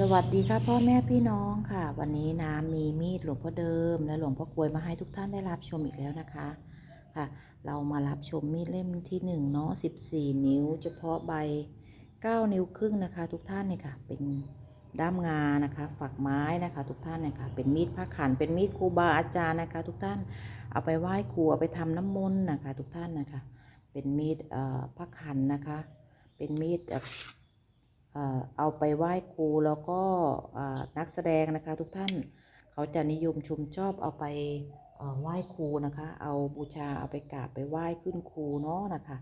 สวัสดีค่ะพ่อแม่พี่น้องค่ะ วันนี้น้ำมีมีดหลวงพ่อเดิม และหลวงพ่อกลวยมาให้ทุกท่านได้รับชมอีกแล้วนะคะค่ะ เรามารับชมมีดเล่มที่หนึ่งเนาะ14 นิ้ว เฉพาะใบ 9 นิ้วครึ่งนะคะ ทุกท่านเนี่ยค่ะ เป็นด้ามงานะคะ ฝักไม้นะคะ ทุกท่านเนี่ยค่ะ เป็นมีดพระขันเป็นมีดครูบาอาจารย์นะคะ ทุกท่านเอาไปไหว้ครูเอาไปทำน้ำมนต์นะคะ ทุกท่านนะคะ เป็นมีดเอ่อพระขันนะคะ เป็นมีด เอาไปไหว้ครูแล้วก็นักแสดงนะคะทุกท่านเขาจะนิยมชมชอบเอาไปไหว้ครูนะคะ เอาบูชาเอาไปกราบไปไหว้ขึ้นครูเนาะนะคะ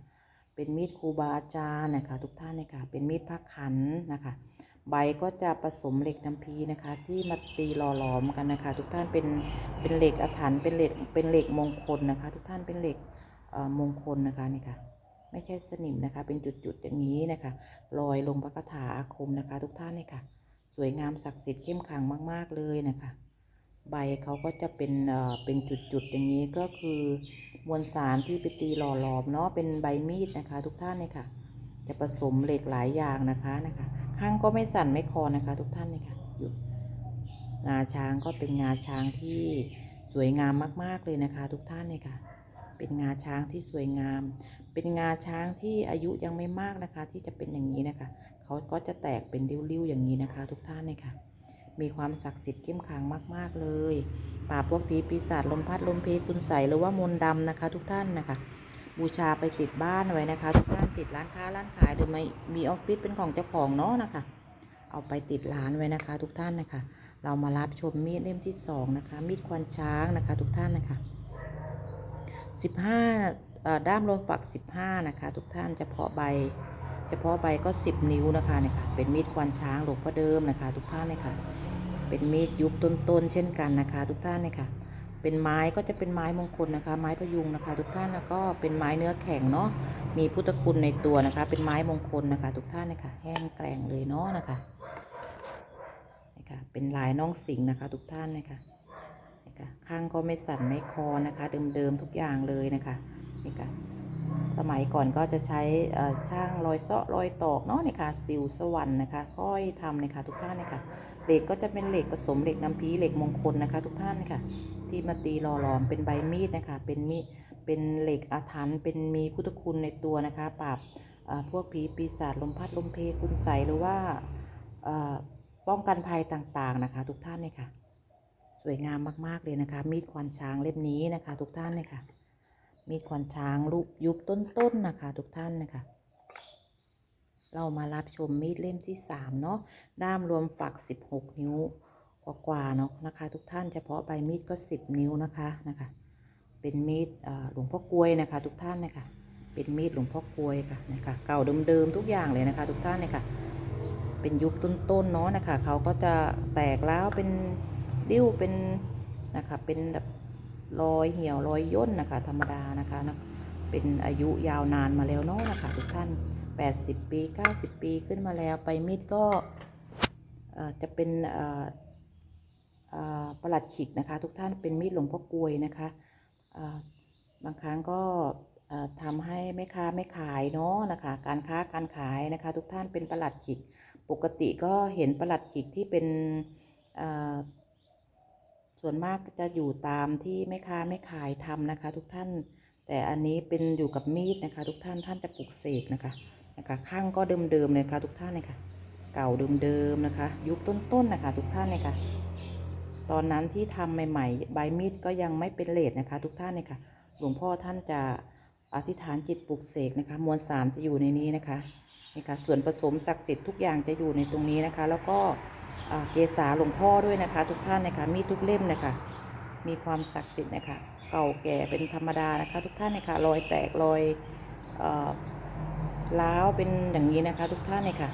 เป็นมีดครูบาอาจารย์นะคะทุกท่านนะคะเป็นมีดพักขันนะคะ ใบก็จะผสมเหล็กน้ำพีนะคะ ที่มาตีหล่อหลอมกันนะคะ ทุกท่านเป็นเป็นเหล็กอาถรรพ์เป็นเหล็กเป็นเหล็กมงคลนะคะ ทุกท่านเป็นเหล็กมงคลนะคะนี่ค่ะ ไม่ใช่สนิมนะคะ เป็นจุดๆอย่างนี้นะคะลอยลงพระคาถาอาคมนะคะ ทุกท่านเนี่ยค่ะ สวยงามศักดิ์สิทธิ์เข้มขังมาก ๆเลยนะคะ ใบเขาก็จะเป็นเอ่อเป็นจุดๆอย่างนี้ก็คือมวลสารที่ไปตีหล่อหลอมเนาะเป็นใบมีดนะคะ ทุกท่านเนี่ยค่ะ จะผสมเหล็กหลายอย่างนะคะนะคะข้างก็ไม่สั่นไม่คลอนนะคะ ทุกท่านเนี่ยค่ะอยู่งาช้างก็เป็นงาช้างที่สวยงามมาก ๆ เลยนะคะ ทุกท่านเนี่ยค่ะ เป็นงาช้างที่สวยงาม เป็นงาช้างที่อายุยังไม่มากนะคะ ที่จะเป็นอย่างนี้นะคะ เขาก็จะแตกเป็นริ้วๆอย่างนี้นะคะ ทุกท่านเลยค่ะ มีความศักดิ์สิทธิ์เข้มขลังมาก ๆเลยปราพวกผีปีศาจลมพัดลมเพคุณใสหรือว่ามนต์ดำนะคะ ทุกท่านนะคะบูชาไปติดบ้านไว้นะคะ ทุกท่านติดร้านค้าร้านขายหรือไม่มีออฟฟิศเป็นของเจ้าของเนาะนะคะ เอาไปติดร้านไว้นะคะ ทุกท่านนะคะ เรามารับชมมีดเล่มที่สองนะคะ มีดควันช้างนะคะ ทุกท่านนะคะ 15ด้ามลมฝัก 15 นะคะ ทุกท่านเฉพาะใบ เฉพาะใบก็ 10 นิ้วนะคะเนี่ยค่ะเป็นมีดควันช้างหลวงพ่อเดิมนะคะ ทุกท่านเลยค่ะ เป็นมีดยุบต้นๆเช่นกันนะคะ ทุกท่านเลยค่ะ เป็นไม้ก็จะเป็นไม้มงคลนะคะ ไม้พยุงนะคะ ทุกท่านแล้วก็เป็นไม้เนื้อแข็งเนาะมีพุทธคุณในตัวนะคะ เป็นไม้มงคลนะคะ ทุกท่านเลยค่ะ แห้งแกร่งเลยเนาะนะคะนี่ค่ะเป็นลายน้องสิงห์นะคะ ทุกท่านนะคะ นี่ค่ะข้างก็ไม่สั่นไม่คลอนนะคะ เดิมๆทุกอย่างเลยนะคะนี่ค่ะสมัยก่อนก็จะใช้เอ่อช่างรอยเซาะรอยตอกเนาะนี่ค่ะซิวสวรรค์นะคะค่อยทำเลยค่ะทุกท่านเลยค่ะเหล็กก็จะเป็นเหล็กผสมเหล็กน้ำพีเหล็กมงคลนะคะ ทุกท่านค่ะที่มาตีหล่อหลอมเป็นใบมีดนะคะเป็นมีดเป็นเหล็กอาถรรพ์เป็นมีพุทธคุณในตัวนะคะปราบเอ่อพวกผีปีศาจลมพัดลมเพคุณใสหรือว่าเอ่อป้องกันภัยต่างๆนะคะ ทุกท่านเนี่ยค่ะ สวยงามมาก ๆ เลยนะคะ มีดควานช้างเล่มนี้นะคะ ทุกท่านเลยค่ะ มีดควานช้างรูปยุบต้นๆนนะคะ ทุกท่านนะคะ เรามารับชมมีดเล่มที่สามเนาะ ด้ามรวมฝัก16นิ้วกว่าๆเนาะนะคะ ทุกท่านเฉพาะใบมีดก็10นิ้วนะคะนะคะ เป็นมีดหลวงพ่อกลวยนะคะ ทุกท่านนะคะเป็นมีดหลวงพ่อกลวยค่ะนะคะ เก่าเดิมๆทุกอย่างเลยนะคะ ทุกท่านเนี่ยค่ะ เป็นยุคต้นๆเนาะนะคะ เขาก็จะแตกแล้วเป็น ดิ้วเป็นนะคะเป็นแบบรอยเหี่ยวรอยย่นนะคะ ธรรมดานะคะนะเป็นอายุยาวนานมาแล้วเนาะนะคะทุกท่าน 80 ปี 90 ปีขึ้นมาแล้วไปมีดก็จะเป็นประหลัดขิกนะคะ ทุกท่านเป็นมีดหลวงพ่อกลวยนะคะบางครั้งก็ทำให้แม่ค้าไม่ขายเนาะนะคะ การค้าการขายนะคะ ทุกท่านเป็นประหลัดขิก ปกติก็เห็นประหลัดขิกที่เป็น ส่วนมากจะอยู่ตามที่แม่ค้าไม่ขายทำนะคะ ทุกท่าน แต่อันนี้เป็นอยู่กับมีดนะคะ ทุกท่านท่านจะปลุกเสกนะคะนะคะข้างก็เดิมๆเลยค่ะทุกท่านเลยค่ะ เก่าเดิมๆนะคะ ยุคต้นๆนะคะ ทุกท่านเลยค่ะ ตอนนั้นที่ทำใหม่ๆใบมีดก็ยังไม่เป็นเลดนะคะ ทุกท่านเลยค่ะ หลวงพ่อท่านจะอธิษฐานจิตปลุกเสกนะคะ มวลสารจะอยู่ในนี้นะคะนี่ค่ะส่วนผสมศักดิ์สิทธิ์ทุกอย่างจะอยู่ในตรงนี้นะคะ แล้วก็ เกษาหลวงพ่อด้วยนะคะ ทุกท่านนะคะมีทุกเล่มนะคะมีความศักดิ์สิทธิ์นะคะเก่าแก่เป็นธรรมดานะคะ ทุกท่านนะคะรอยแตกรอยล้าวเป็นอย่างนี้นะคะ ทุกท่านเลยค่ะ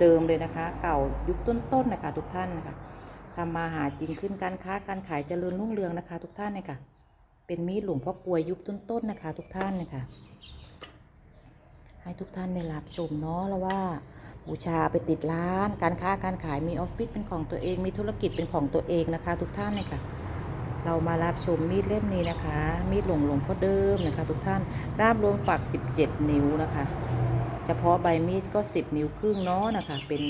เดิมๆเลยนะคะ เก่ายุคต้นๆนะคะ ทุกท่านนะคะทำมาหากินขึ้นการค้าการขายเจริญรุ่งเรืองนะคะ ทุกท่านเลยค่ะ เป็นมีดหลวงพ่อกลวยยุคต้นๆนะคะ ทุกท่านนะคะให้ทุกท่านได้รับชมเนาะแล้วว่า บูชาไปติดร้าน การค้าการขายมีออฟฟิศเป็นของตัวเอง มีธุรกิจเป็นของตัวเองนะคะ ทุกท่านเลยค่ะเรามารับชมมีดเล่มนี้นะคะ มีดหลวงหลวงพ่อเดิมนะคะ ทุกท่านด้ามรวมฝัก 17 นิ้วนะคะ เฉพาะใบมีดก็ 10 นิ้วครึ่งเนาะนะคะ เป็น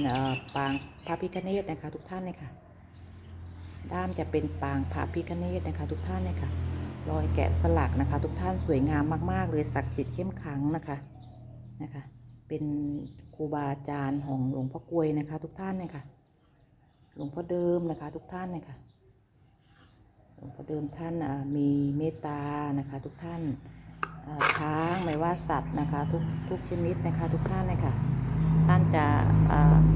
ปางพระพิฆเนศนะคะ ทุกท่านเลยค่ะ ด้ามจะเป็นปางพระพิฆเนศนะคะ ทุกท่านเลยค่ะรอยแกะสลักนะคะ ทุกท่านสวยงามมาก ๆ เลยศักดิ์สิทธิ์เข้มขังนะคะนะคะ เป็น รูบาอาจารย์ของหลวงพ่อกลวยนะคะ ทุกท่านเลยค่ะ หลวงพ่อเดิมนะคะ ทุกท่านเลยค่ะ หลวงพ่อเดิมท่านมีเมตตานะคะ ทุกท่านช้างไม่ว่าสัตว์นะคะ ทุกทุกชนิดนะคะ ทุกท่านเลยค่ะ ท่านจะ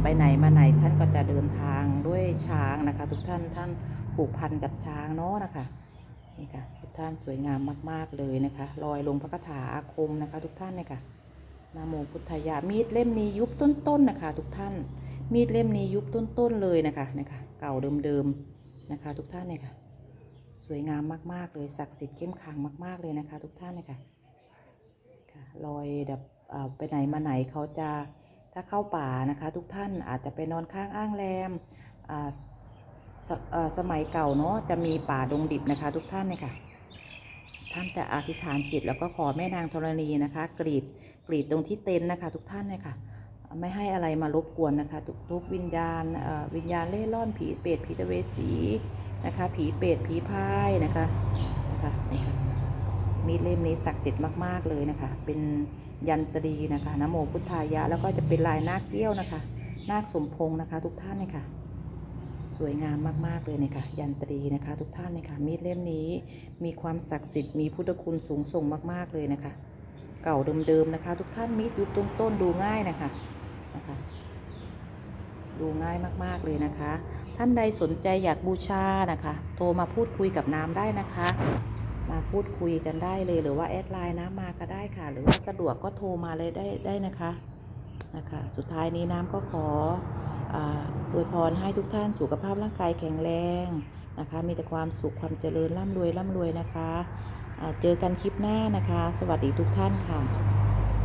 ไปไหนมาไหนท่านก็จะเดินทางด้วยช้างนะคะ ทุกท่านท่านผูกพันกับช้างเนาะนะคะนี่ค่ะทุกท่านสวยงามมาก ๆ เลยนะคะรอยลงพระคาถาอาคมนะคะ ทุกท่านเลยค่ะ นาโมพุทธายะมีดเล่มนี้ยุบต้นๆนะคะ ทุกท่าน มีดเล่มนี้ยุบต้นๆเลยนะคะนะคะ เก่าเดิมๆนะคะ ทุกท่านเนี่ยค่ะ สวยงามมากๆเลยศักดิ์สิทธิ์เข้มขลังมาก ๆเลยนะคะ ทุกท่านเลยค่ะค่ะรอยแบบไปไหนมาไหนเขาจะถ้าเข้าป่านะคะ ทุกท่านอาจจะไปนอนข้างอ้างแรมสสมัยเก่าเนาะจะมีป่าดงดิบนะคะทุกท่านเนี่ยค่ะ ท่านจะอธิษฐานจิตแล้วก็ขอแม่นางธรณีนะคะ กรีด กรีดตรงที่เต็นท์นะคะ ทุกท่านเนี่ยค่ะไม่ให้อะไรมารบกวนนะคะทุกทุกวิญญาณวิญญาณเล่ร่อนผีเปรตผีตะเวสีนะคะ ผีเปรตผีพายนะคะนะคะนี่ค่ะมีดเล่มนี้ศักดิ์สิทธิ์มาก ๆ เลยนะคะ เป็นยันตรีนะคะนะโมพุทธายะ แล้วก็จะเป็นลายนาคเกี้ยวนะคะ นาคสมพงษ์นะคะ ทุกท่านเลยค่ะสวยงามมาก ๆ เลยนะคะยันตรีนะคะ ทุกท่านเลยค่ะมีดเล่มนี้มีความศักดิ์สิทธิ์มีพุทธคุณสูงส่งมาก ๆ เลยนะคะ เก่าเดิมๆนะคะ ทุกท่านมีดยุคต้นๆดูง่ายนะคะนะคะ ดูง่ายมากๆเลยนะคะ ท่านใดสนใจอยากบูชานะคะ โทรมาพูดคุยกับน้ำได้นะคะ มาพูดคุยกันได้เลยหรือว่าแอดไลน์น้ำมาก็ได้ค่ะ หรือว่าสะดวกก็โทรมาเลยได้ได้นะคะนะคะสุดท้ายนี้น้ำก็ขออวยพรให้ทุกท่านสุขภาพร่างกายแข็งแรงนะคะ มีแต่ความสุขความเจริญร่ำรวยร่ำรวยนะคะ เจอกันคลิปหน้านะคะ สวัสดีทุกท่านค่ะ